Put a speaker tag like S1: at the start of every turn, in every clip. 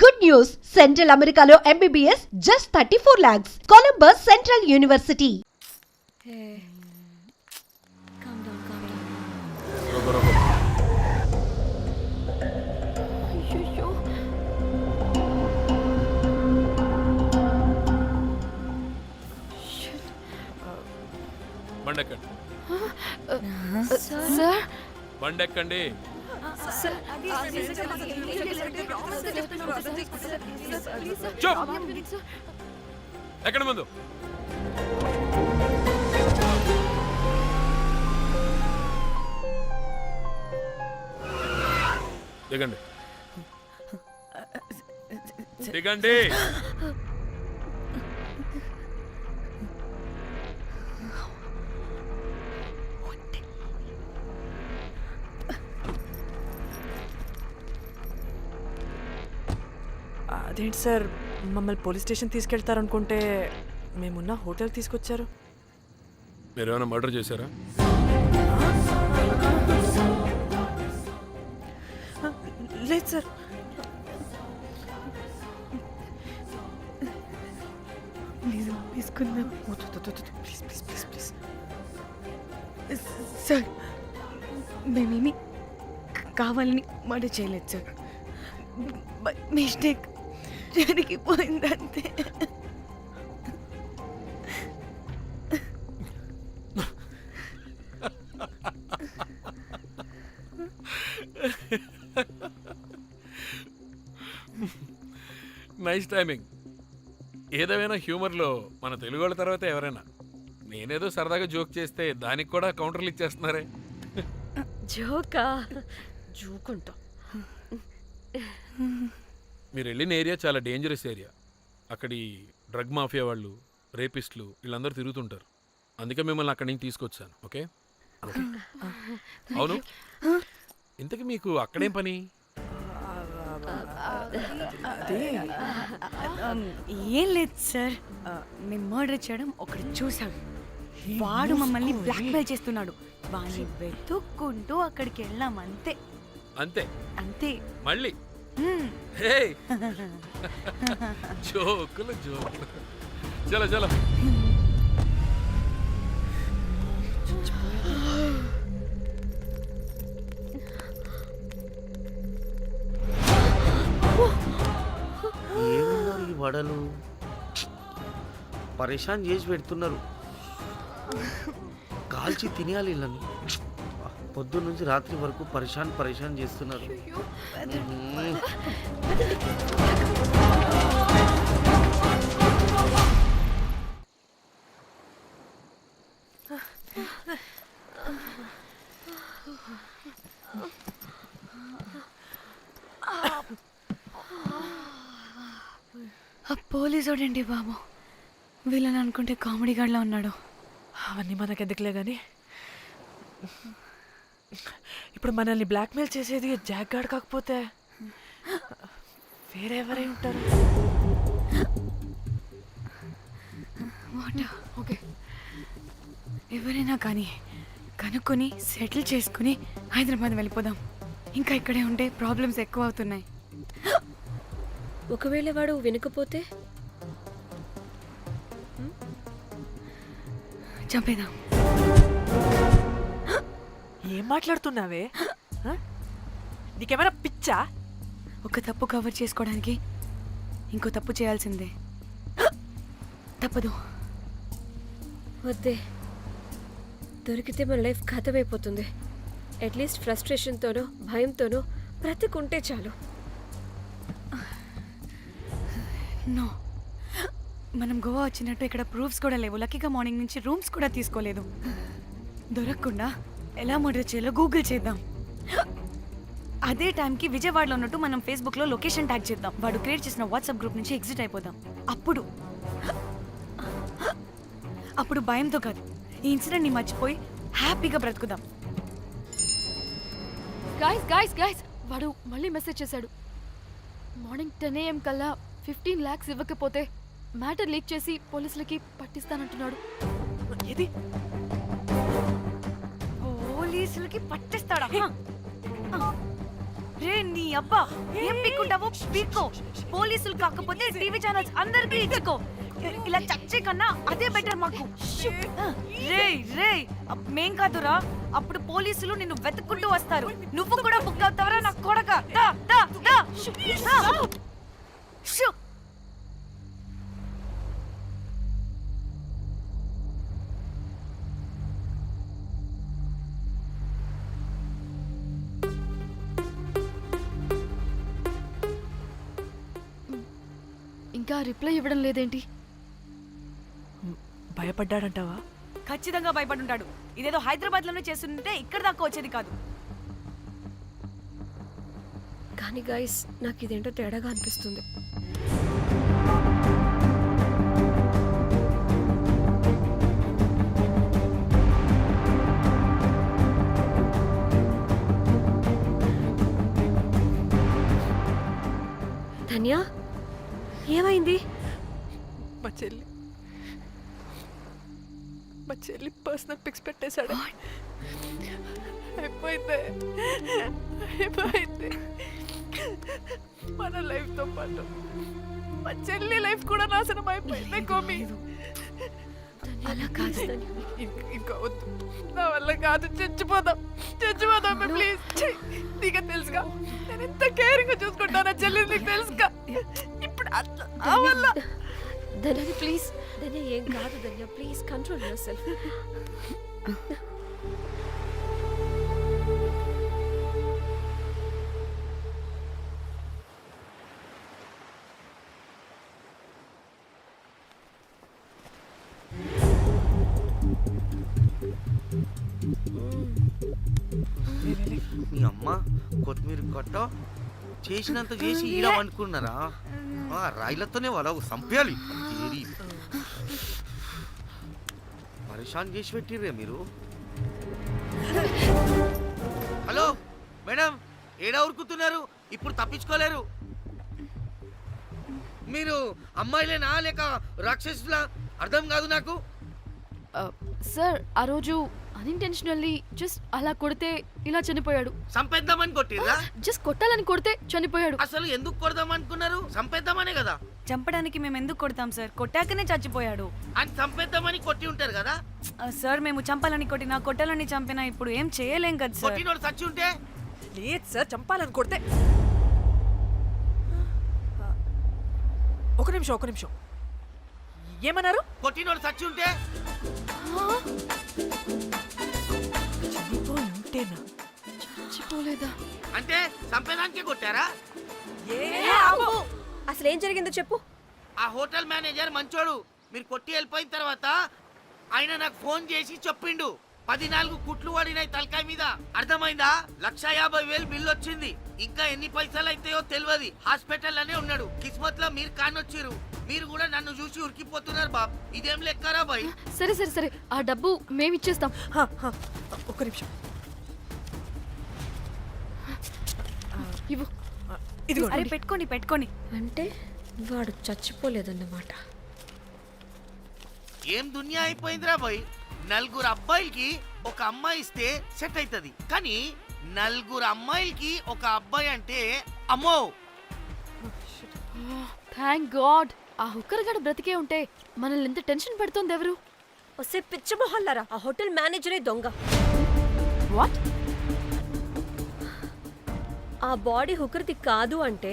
S1: Good news. Central అమెరికాలో
S2: MBBS just
S1: thirty four
S2: lakhs Columbus
S1: central
S2: university బండెక్కండి. చూప్ ఎక్కడ ముందు? దిగండి. దిగండి.
S3: సార్ మమ్మల్ని పోలీస్ స్టేషన్ తీసుకెళ్తారనుకుంటే మేమున్న హోటల్ తీసుకొచ్చారు.
S2: మీరు ఏమైనా మర్డర్ చేశారా?
S3: లేదు సార్. ప్లీజ్ తీసుకుందాం. Please please please please.
S4: Sir మేమేమి కావాలని మర్డర్ చేయలేదు సార్. మిస్టేక్. జరిగిపోయిందంతే
S2: నైస్ టైమింగ్ ఏదేమైనా హ్యూమర్లో మన తెలుగు వాళ్ళ తర్వాత ఎవరైనా? నేనేదో సరదాగా జోక్ చేస్తే దానికి కూడా కౌంటర్లు ఇచ్చేస్తున్నారే.
S1: జోకా? జోకుంటా.
S2: మీరు వెళ్ళిన ఏరియా చాలా డేంజరస్ ఏరియా. అక్కడి డ్రగ్ మాఫియా వాళ్ళు రేపిస్టులు వీళ్ళందరూ తిరుగుతుంటారు. అందుకే మిమ్మల్ని అక్కడి నుంచి తీసుకొచ్చాను ఓకే. అవును? ఇంతకీ మీకు అక్కడేం పని?
S3: అదే
S4: ఏం లేదు సార్. మేము మర్డర్ చేయడం ఒకటి చూసాం. వాడు మమ్మల్ని బ్లాక్మెయిల్ చేస్తున్నాడు. వాడిని వెతుక్కుంటూ అక్కడికి వెళ్ళాం అంతే.
S2: అంతే.
S4: అంతే.
S2: మళ్ళీ. హే. జోకులు జోకులు. చలో చలో.
S5: ఈ వడలు? పరేషాన్ చేసి పెడుతున్నారు. కాల్చి తినేయాలి వీళ్ళని పొద్దున్న నుంచి రాత్రి వరకు పరేషాన్ పరేషాన్ చేస్తున్నారు.
S4: పోలీసోడండి బాబు? వీళ్ళని అనుకుంటే కామెడీ గాడ్లా ఉన్నాడు.
S3: అవన్నీ మనకెందుకులే కానీ ఇప్పుడు మనల్ని బ్లాక్మెయిల్ చేసేది జాక్ కాకపోతే వేరే ఎవరై ఉంటారు?
S4: ఓకే. ఎవరైనా కానీ కనుక్కొని సెటిల్ చేసుకుని హైదరాబాద్ వెళ్ళిపోదాం. ఇంకా ఇక్కడే ఉంటే ప్రాబ్లమ్స్ ఎక్కువ అవుతున్నాయి
S1: ఒకవేళ వాడు వినకపోతే?
S4: చంపేదాం
S3: ఏం మాట్లాడుతున్నావే? నీకేమైనా పిచ్చా?
S4: ఒక తప్పు కవర్ చేసుకోవడానికి ఇంకో తప్పు చేయాల్సిందే. తప్పదు.
S1: వద్దే. దొరికితే మన లైఫ్ ఖతమైపోతుంది. అట్లీస్ట్ ఫ్రస్ట్రేషన్తోనో భయంతోనో బ్రతికుంటే చాలు.
S4: నో మనం గోవా వచ్చినట్టు ఇక్కడ ప్రూఫ్స్ కూడా లేవు. లక్కీగా మార్నింగ్ నుంచి రూమ్స్ కూడా తీసుకోలేదు. దొరకకుండా ఎలా మర్డర్ చేయాలో గూగుల్ చేద్దాం. అదే టైంకి విజయవాడలో ఉన్నట్టు మనం ఫేస్బుక్లో లొకేషన్ ట్యాగ్ చేద్దాం. వాడు క్రియేట్ చేసిన వాట్సాప్ గ్రూప్ నుంచి ఎగ్జిట్ అయిపోదాం. అప్పుడు అప్పుడు భయంతో కాదు. ఈ ఇన్సిడెంట్ని మర్చిపోయి హ్యాపీగా బ్రతుకుదాం.
S6: గాయస్ గాయస్ గాయస్ వాడు మళ్ళీ మెసేజ్ చేశాడు. మార్నింగ్ టెన్ ఏఎం కల్లా ఫిఫ్టీన్ ల్యాక్స్ ఇవ్వకపోతే మ్యాటర్ లీక్ చేసి పోలీసులకి పట్టిస్తానంటున్నాడు.
S3: ఏది?
S4: అసలుకి పట్టేస్తాడా? రే నీ అబ్బా ఏం పిక్కుంటావో పిక్కో. పోలీసులు కాకపోతే టీవీ ఛానల్స్ అందరికీ ఇచ్చుకో. ఇలా చచ్చే కన్నా అదే బెటర్ మాకు. రే రే మేం కాదురా. అప్పుడు పోలీసులు నిన్ను వెతుక్కుంటూ వస్తారు. నువ్వు కూడా బుక్ అవుతావరా నా కొడక? దా దా దా. దా. షూ.
S6: రిప్లై ఇవ్వడం లేదేంటి?
S3: భయపడ్డాడంటావా?
S4: ఖచ్చితంగా భయపడుంటాడు. ఇదేదో హైదరాబాద్లోనే చేస్తుంటే ఇక్కడ దాకా వచ్చేది కాదు.
S1: కానీ గైస్ నాకు ఇదేంటో తేడాగా అనిపిస్తుంది. ధన్య? ఏమైంది?
S3: మా చెల్లి. మా చెల్లి పర్సనల్ పిక్స్ పెట్టేశాడు. అయిపోయింది. అయిపోయింది. మన లైఫ్తో పాటు. మా చెల్లి లైఫ్ కూడా నాశనం అయిపోయింది కోమి
S1: అలా కాదు
S3: ఇంక- వద్దు. నా వల్ల కాదు. చచ్చిపోదాం. చచ్చిపోదాం ప్లీజ్ నీకు తెలుసుగా. నేను ఎంత కేరింగ్ చూసుకుంటా నా చెల్లి నీకు తెలుసుగా
S1: ధన్య ప్లీజ్ ధన్య ఏం కాదు Dhanya please control yourself
S5: మీ అమ్మ కొత్తిమీర కట్ట చేసినంత చేసి ఈడ అనుకున్నారా ఆ రాయిలతోనే వాళ్ళ సంపేయాలి. పరేషాన్ చేసి పెట్టిర్రే మీరు. హలో మేడం ఏడా ఉరుకుతున్నారు? ఇప్పుడు తప్పించుకోలేరు. మీరు అమ్మాయిలేనా లేక రాక్షసులా? అర్థం కాదు నాకు.
S6: సార్ ఆ రోజు అన్ఇంటెన్షనల్లీ జస్ట్ అలా కొడితే ఇలా చనిపోయాడు.
S5: సంపేద్దామని కొట్టిర్రా?
S6: జస్ట్ కొట్టాలని కొడితే చనిపోయాడు.
S5: అసలు ఎందుకు కొడదాం అనుకున్నారు సంపేద్దామనే కదా.
S4: చంపడానికి మేము ఎందుకు కొడతాం సార్? కొట్టాకనే చచ్చిపోయాడు.
S5: అని చంపేద్దామని కొట్టి ఉంటారు కదా.
S4: సార్ మేము చంపాలని కొట్టినా కొట్టాలని చంపినా ఇప్పుడు ఏం చేయలేం కదా సార్.
S5: కొట్టినోడు చచ్చి ఉంటే?
S3: లేదు సార్ చంపాలని కొడితే. ఒక నిమిషం ఒక నిమిషం. ఏమన్నారు?
S5: కొట్టినోడు చచ్చి ఉంటే?
S3: ఉంటేనా
S6: చచ్చిపోలేదా?
S5: అంటే చంపేదానికే కొట్టారా?
S1: అసలు ఏం జరిగిందో చెప్పు.
S5: ఆ హోటల్ మేనేజర్ మంచోడు. మీరు కొట్టి వెళ్ళిపోయిన తర్వాత ఆయన నాకు ఫోన్ చేసి చెప్పిండు. పదినాలుగు కుట్లు పడినాయి తలకాయ మీద. అర్థమైందా? లక్ష యాభై వేలు బిల్లు వచ్చింది. ఇంకా ఎన్ని పైసలు అయితాయో తెలియదు హాస్పిటల్లోనే ఉన్నాడు. కిస్మత్లో మీరు కానొచ్చిరు మీరు కూడా నన్ను చూసి ఉరికిపోతున్నారు బాబ్. ఇదేం లెక్కరా బాయ్?
S6: సరే సరే సరే. ఆ డబ్బు మేమిచ్చేస్తాం.
S3: హా, హా, ఒక నిమిషం.
S6: ఇవ్వు.
S3: ఇదిగో
S4: అరే పెట్టుకోండి పెట్టుకోండి.
S1: అంటే వాడు చచ్చిపోలేదన్నమాట.
S5: ఏం దునియా అయిపోయిందిరా బాయ్? నలుగురు అబ్బాయిలకి ఒక అమ్మాయి ఇస్తే సెట్ అవుతుంది కానీ నలుగురు అమ్మాయిలకి ఒక అబ్బాయి అంటే అమ్మో!
S6: థ్యాంక్ గాడ్ ఆ హుక్కర్ గడ బ్రతికే ఉంటే మనల్ని ఎంత టెన్షన్ పెడుతోంది ఎవరు?
S1: వస్తే పిచ్చ మొహల్లారా ఆ హోటల్ మేనేజరే దొంగ.
S6: వాట్
S1: ఆ బాడీ హుకర్ది కాదు అంటే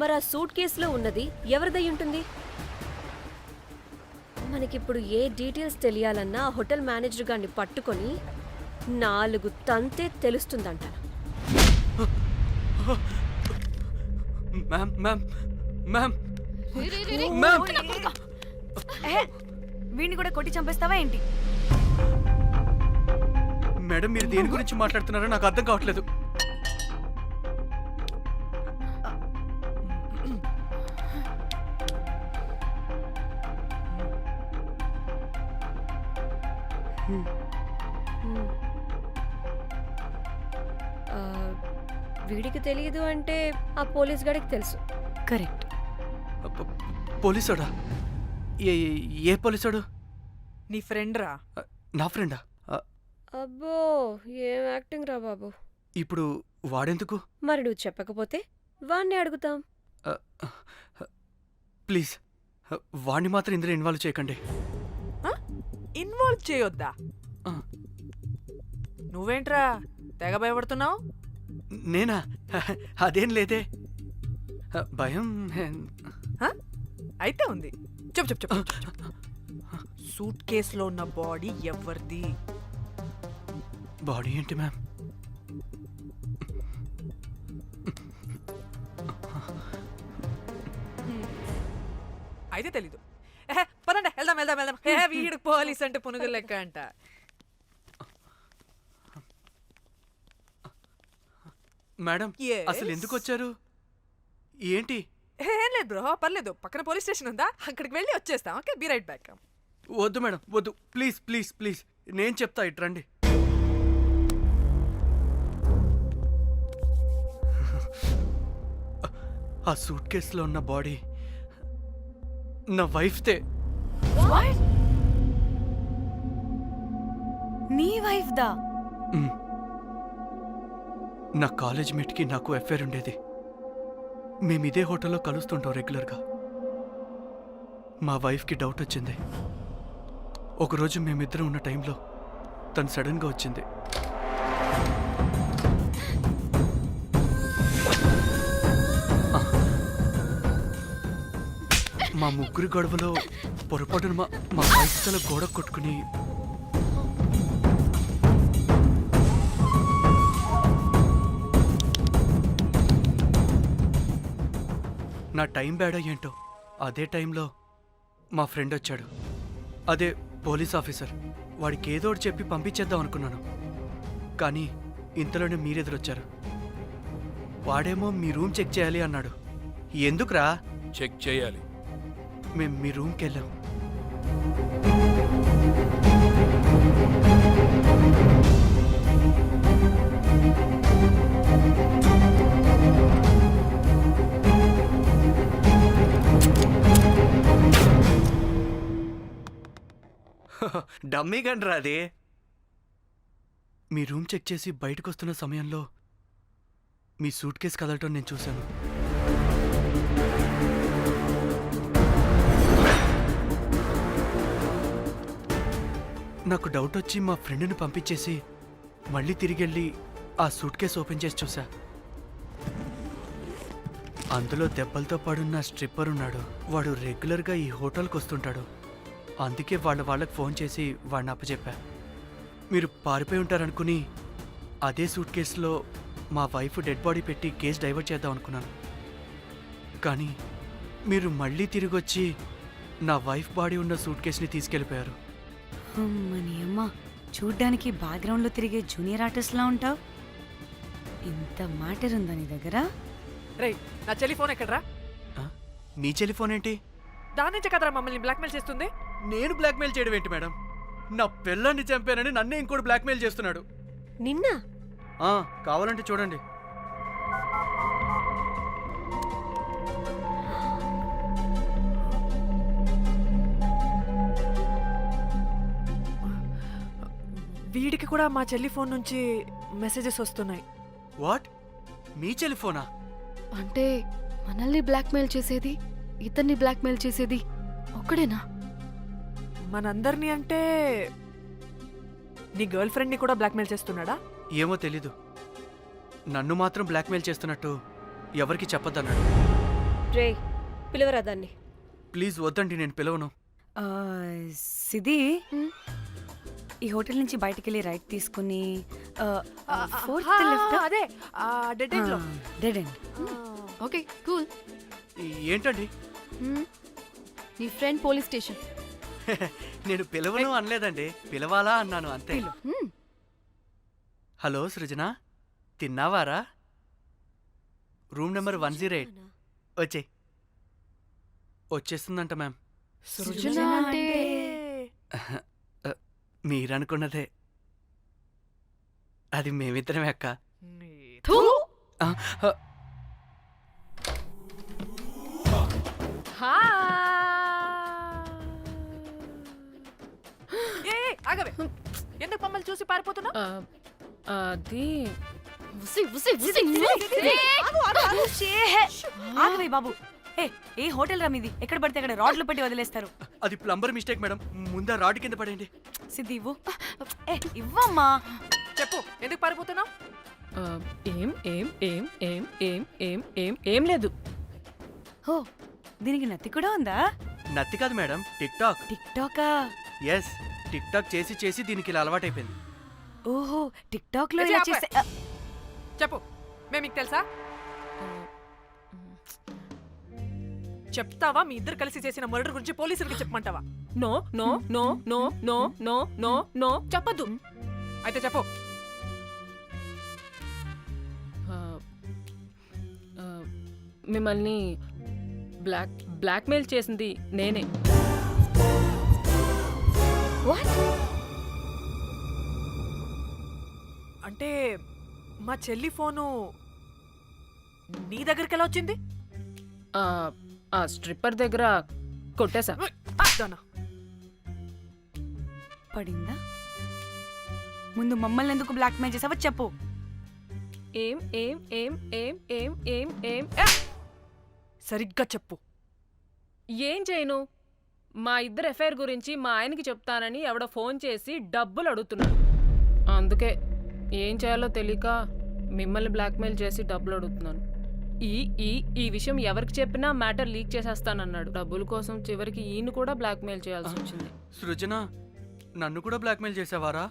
S1: మరి ఆ సూట్ కేసులో ఉన్నది ఎవరిదై ఉంటుంది? మనకిప్పుడు ఏ డీటెయిల్స్ తెలియాలన్నా ఆ హోటల్ మేనేజర్ గారిని పట్టుకొని నాలుగు తంతే తెలుస్తుందంట.
S7: Ma'am ma'am ma'am.
S4: ఏ వీడిని కూడా కొట్టి చంపేస్తావా ఏంటి?
S7: మేడం మీరు దేని గురించి మాట్లాడుతున్నారో నాకు అర్థం కావట్లేదు.
S1: వీడికి తెలియదు అంటే ఆ పోలీస్ గాడికి తెలుసు.
S4: కరెక్ట్.
S7: ప- పోలీసోడా? ఏ ఏ- ఏ పోలీసోడు?
S3: నీ ఫ్రెండ్ రా
S7: నా ఫ్రెండా?
S1: అబ్బో ఏం యాక్టింగ్ రా బాబు.
S7: ఇప్పుడు వాడెందుకు?
S1: మరి నువ్వు చెప్పకపోతే వాణ్ణి అడుగుతాం.
S7: ప్లీజ్. వాడిని మాత్రం ఇందులో ఇన్వాల్వ్ చేయకండి.
S3: ఇన్వాల్వ్ చేయొద్దా?
S7: ఆ.
S3: నువ్వేంట్రా? తెగ భయపడుతున్నావు?
S7: నేనా? అదేం లేదే. భయం.
S3: అయితే ఉంది. చెప్పు చెప్పు చెప్పు సూట్ కేసులో ఉన్న బాడీ ఎవరిది?
S7: బాడీ ఏంటి మ్యామ్?
S3: అయితే తెలీదు. పదండి వెళ్దాం వెళ్దాం వెళ్దాం. వీడు పోలీస్ అంటే పునుగులు లెక్క అంట.
S7: Madam
S3: Yes?
S7: అసలు ఎందుకు వచ్చారు ఏంటి?
S3: ఏ, ఏం లేదు బ్రో పర్లేదు. పక్కన పోలీస్ స్టేషన్ ఉందా? అక్కడికి వెళ్ళి వచ్చేస్తాం ఓకే? Be right back.
S7: వద్దు మేడం వద్దు. Please please please. నేను చెప్తా ఇట్రండి ఆ సూట్ కేసులో ఉన్న బాడీ నా వైఫ్తే
S4: నీ వైఫ్ దా
S7: మ్. నా కాలేజ్ మేట్కి నాకు ఎఫ్ఐఆర్ ఉండేది. మేము ఇదే హోటల్లో కలుస్తుంటాం రెగ్యులర్గా. మా వైఫ్కి డౌట్ వచ్చింది. ఒకరోజు మేమిద్దరం ఉన్న టైంలో తను సడన్గా వచ్చింది. మా ముగ్గురి గొడవలో పొరపాటున మా మా వైఫ్ తల గోడ కొట్టుకుని నా టైం బ్యాడ్ ఏంటో? అదే టైంలో మా ఫ్రెండ్ వచ్చాడు. అదే పోలీస్ ఆఫీసర్. వాడికి ఏదో ఒకటి చెప్పి పంపించేద్దాం అనుకున్నాను. కానీ ఇంతలోనే మీరెదురొచ్చారు. వాడేమో మీ రూమ్ చెక్ చేయాలి అన్నాడు. ఎందుకురా?
S2: చెక్ చేయాలి.
S7: మేము మీ రూమ్కి వెళ్ళాం డమ్మీ గండ్రా అది. మీ రూమ్ చెక్ చేసి బయటకు వస్తున్న సమయంలో మీ సూట్ కేసు కదలటం నేను చూశాను. నాకు డౌట్ వచ్చి మా ఫ్రెండ్ని పంపించేసి మళ్ళీ తిరిగెళ్ళి ఆ సూట్ కేసు ఓపెన్ చేసి చూసా అందులో దెబ్బలతో పాడున్న స్ట్రిప్పర్ ఉన్నాడు. వాడు రెగ్యులర్గా ఈ హోటల్కి వస్తుంటాడు అందుకే వాళ్ళ వాళ్ళకి ఫోన్ చేసి వాడిని అప్పచెప్పా మీరు పారిపోయి ఉంటారనుకుని అదే సూట్ కేసులో మా వైఫ్ డెడ్ బాడీ పెట్టి కేసు డైవర్ట్ చేద్దాం అనుకున్నాను. కానీ మీరు మళ్ళీ తిరిగి వచ్చి నా వైఫ్ బాడీ ఉన్న సూట్ కేసుని తీసుకెళ్ళిపోయారు.
S4: అమ్మని అమ్మ చూడ్డానికి బ్యాక్గ్రౌండ్లో తిరిగే జూనియర్ ఆర్టిస్ట్లా ఉంటావు? ఇంత మ్యాటర్ ఉందా నీ దగ్గర?
S3: రేయ్ నా చెల్లి ఫోన్ ఎక్కడరా?
S7: మీ టెలిఫోన్ ఏంటి?
S3: దాని నుంచే కదరా మమ్మల్ని బ్లాక్మెయిల్ చేస్తుంది?
S7: నేను బ్లాక్మెయిల్ చేయడం ఏంటి మేడం? నా పిల్లాన్ని చంపానని నన్నే ఇంకోటి బ్లాక్మెయిల్ చేస్తున్నాడు.
S1: నిన్న?
S7: ఆ, కావాలంటే చూడండి.
S3: వీడికి కూడా మా చెల్లి ఫోన్ నుంచి మెసేజెస్ వస్తున్నాయి.
S7: వాట్? మీ టెలిఫోనా
S6: అంటే మనల్ని బ్లాక్మెయిల్ చేసేది ఇతన్ని బ్లాక్మెయిల్ చేసేది ఒక్కడేనా?
S3: మనందరినీ అంటే నీ గర్ల్ ఫ్రెండ్ని కూడా బ్లాక్మెయిల్ చేస్తున్నాడా?
S7: ఏమో తెలీదు. నన్ను మాత్రం బ్లాక్మెయిల్ చేస్తున్నట్టు ఎవరికి చెప్పొద్దన్నాడు.
S1: రే పిలవరా దాన్ని?
S7: ప్లీజ్ వద్దండి నేను పిలవను.
S4: ఆ, సిది? ఈ హోటల్ నుంచి బయటికి వెళ్ళి రైట్ తీసుకుని ఫోర్త్
S3: ఆ,
S4: లెఫ్ట్?
S3: అదే డెడ్ ఎండ్లో
S4: డెడ్ ఎండ్.
S6: Okay cool.
S7: ఏంటండి?
S6: నీ ఫ్రెండ్ పోలీస్ స్టేషన్.
S7: నేను పిలవను అనలేదండి. పిలవాలా అన్నాను అంతే. Hello Srujana. తిన్నావారా? Room number one zero eight. వచ్చే వచ్చేస్తుందంట మ్యామ్.
S6: సృజన అంటే
S7: మీరనుకున్నదే. అది మేమిద్దరమే అక్క.
S6: థూ!
S3: ఆగవే. ఎందుకు మమ్మల్ని చూసి పారిపోతున్నా
S8: ఆ, అది
S6: ఉసి, ఉసి, ఉసి.
S4: ఆగవే బాబు. ఏ ఏ హోటల్ రా మీది? ఎక్కడ పడితే అక్కడ రాడ్లు పెట్టి వదిలేస్తారు.
S7: అది ప్లంబర్ మిస్టేక్ మేడం. ముందా రాడ్ కింద పడండి
S4: సిద్ధి ఇవ్వు. ఏ ఇవ్వమ్మా.
S3: చెప్పు ఎందుకు పారిపోతున్నావు?
S8: ఏం ఏం ఏం ఏం ఏం ఏం ఏం ఏం లేదు.
S4: ఓ దీనికి నత్తి కూడా ఉందా?
S7: నత్తి కాదు మేడం టిక్ టాక్
S4: టిక్ టాకా
S7: ఎస్ టిక్ టాక్ చేసి చేసి దీనికి ఇలా అలవాటైపోయింది.
S4: ఓహో టిక్
S3: టాక్లో
S4: ఇలా. చేసే
S3: చెప్పు మేము మీకు తెలుసా? చెప్తావా? మీ ఇద్దరు కలిసి చేసిన మర్డర్ గురించి పోలీసులకి చెప్పమంటావా?
S8: No no no no no no no no చెప్పదు
S3: అయితే చెప్పు.
S8: మిమ్మల్ని బ్లాక్ బ్లాక్మెయిల్ చేసింది నేనే.
S3: అంటే మా చెల్లి ఫోను నీ దగ్గరికి ఎలా వచ్చింది?
S8: ఆ, ఆ స్ట్రిప్పర్ దగ్గర కొట్టేశా.
S3: దానా.
S4: పడిందా? ముందు మమ్మల్ని ఎందుకు బ్లాక్మెయిల్ చేసావో చెప్పు.
S8: ఏం ఏం ఏం ఏం ఏం ఏం ఏం!
S3: సరిగ్గా చెప్పు.
S8: ఏం చేయను? మా ఇద్దరు ఎఫ్ఐఆర్ గురించి మా ఆయనకి చెప్తానని ఎవడో ఫోన్ చేసి డబ్బులు అడుగుతున్నాడు. అందుకే ఏం చేయాలో తెలియక మిమ్మల్ని బ్లాక్మెయిల్ చేసి డబ్బులు అడుగుతున్నాను. ఈ ఈ ఈ విషయం ఎవరికి చెప్పినా మ్యాటర్ లీక్ చేసేస్తానన్నాడు. డబ్బుల కోసం చివరికి ఈయన కూడా బ్లాక్మెయిల్ చేయాల్సి వచ్చింది.
S7: సృజన నన్ను కూడా బ్లాక్మెయిల్ చేసావారా?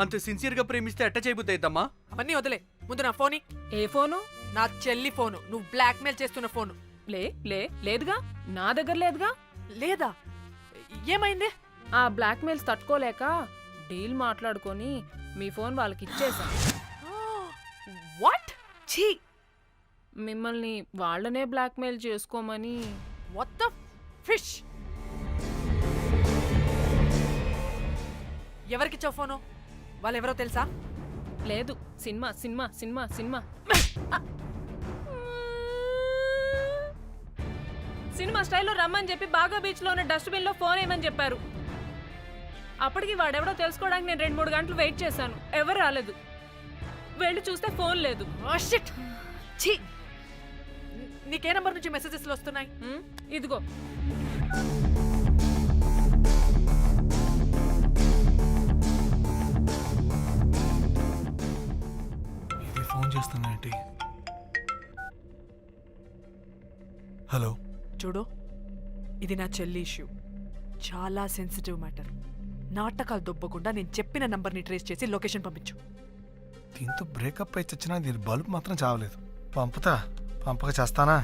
S7: అంత సిన్సియర్గా ప్రేమిస్తే ఎట్ట చేయబుద్ది అయిద్దమ్మా
S3: అవన్నీ వదిలే. ముందు నా ఫోని
S8: ఏ ఫోను?
S3: నా చెల్లి ఫోను. నువ్వు బ్లాక్మెయిల్ చేస్తున్న ఫోను.
S8: లే లే లేదుగా? నా దగ్గర లేదుగా?
S3: లేదా? ఏమైంది?
S8: ఆ బ్లాక్మెయిల్స్ తట్టుకోలేక డీల్ మాట్లాడుకొని మీ ఫోన్ వాళ్ళకి ఇచ్చేసా
S3: వాట్
S4: ఛీ!
S8: మిమ్మల్ని వాళ్ళనే బ్లాక్మెయిల్ చేసుకోమని.
S3: వాట్ ద ఫిష్ ఎవరికిచ్చావు ఫోను? వాళ్ళు ఎవరో తెలుసా?
S8: లేదు cinema cinema cinema cinema. Cinema స్టైల్లో రమ్మని చెప్పి బాగా బీచ్లో ఉన్న డస్ట్బిన్లో ఫోన్ వేయమని చెప్పారు. అప్పటికి వాడెవడో తెలుసుకోవడానికి నేను రెండు మూడు గంటలు వెయిట్ చేశాను. ఎవరు రాలేదు. వెళ్ళి చూస్తే ఫోన్ లేదు.
S3: షిట్! ఛీ! నీకే నంబర్ నుంచి మెసేజెస్లు వస్తున్నాయి.
S8: ఇదిగో.
S9: ఇది ఫోన్ చేస్తున్నానంటే హలో?
S3: చూడు ఇది నా చెల్లి ఇష్యూ. చాలా సెన్సిటివ్ మ్యాటర్. నాటకాలు దొబ్బకుండా నేను చెప్పిన నంబర్ని ట్రేస్ చేసి లొకేషన్ పంపించు.
S9: దీంతో బ్రేకప్ అయి చచ్చినా దీని బల్బ్ మాత్రం చావలేదు. పంపుతా పంపక చేస్తానా?